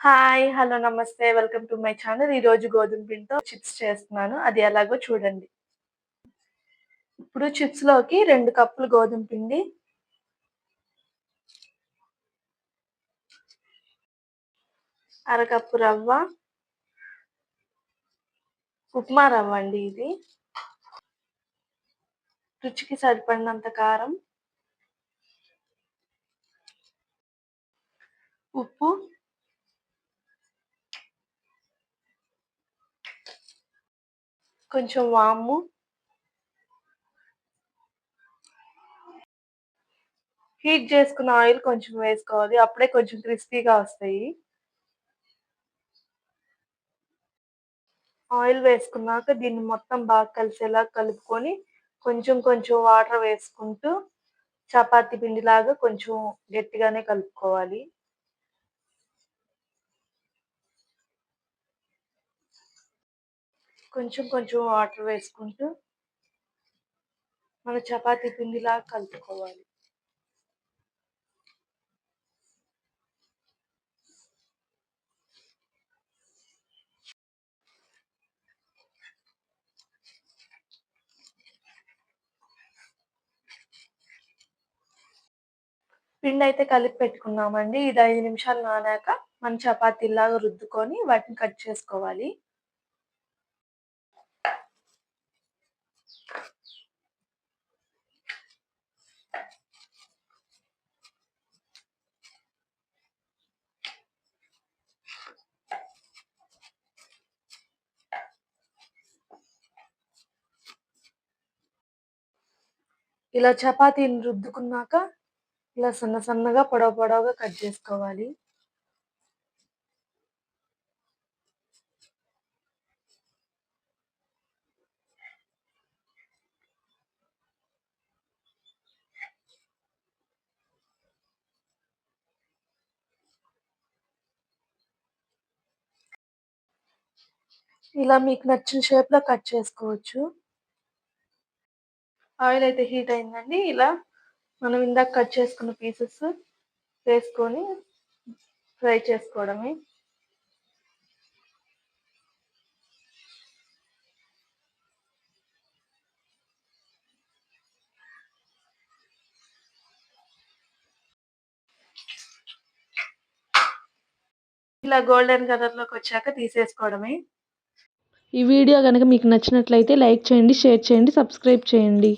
Hi hello నమస్తే. Welcome to my channel. రోజు గోధుమ పిండితో చిప్స్ చేస్తున్నాను. అది ఎలాగో చూడండి. ఇప్పుడు చిప్స్లోకి రెండు కప్పులు గోధుమ పిండి. అరకప్పు రవ్వ. ఉప్మా రవ్వ అండి ఇది. రుచికి సరిపడినంత కారం. ఉప్పు. కొంచెం వాము. హీట్ చేసుకున్న ఆయిల్ కొంచెం వేసుకోవాలి. అప్పుడే కొంచెం క్రిస్పీగా వస్తాయి. ఆయిల్ వేసుకున్నాక దీన్ని మొత్తం బాగా కలిసేలా కలుపుకొని కొంచెం కొంచెం వాటర్ వేసుకుంటూ చపాతి పిండిలాగా కొంచెం గట్టిగానే కలుపుకోవాలి. కొంచెం కొంచెం వాటర్ వేసుకుంటూ మన చపాతీ పిండిలాగా కలుపుకోవాలి. పిండి అయితే కలిపి పెట్టుకున్నామండి. ఇది ఐదు నిమిషాలు నానాక మన చపాతీలాగా రుద్దుకొని వాటిని కట్ చేసుకోవాలి. ఇలా చపాతీని రుద్దుకున్నాక ఇలా సన్న సన్నగా పొడవు పొడవుగా కట్ చేసుకోవాలి. ఇలా మీకు నచ్చిన షేప్లో కట్ చేసుకోవచ్చు. ఆయిల్ అయితే హీట్ అయిందండి. ఇలా మనం ఇందాక కట్ చేసుకున్న పీసెస్ వేసుకొని ఫ్రై చేసుకోవడమే. ఇలా గోల్డెన్ కలర్లోకి వచ్చాక తీసేసుకోవడమే. ఈ వీడియో కనుక మీకు నచ్చినట్లయితే లైక్ చేయండి షేర్ చేయండి సబ్స్క్రైబ్ చేయండి.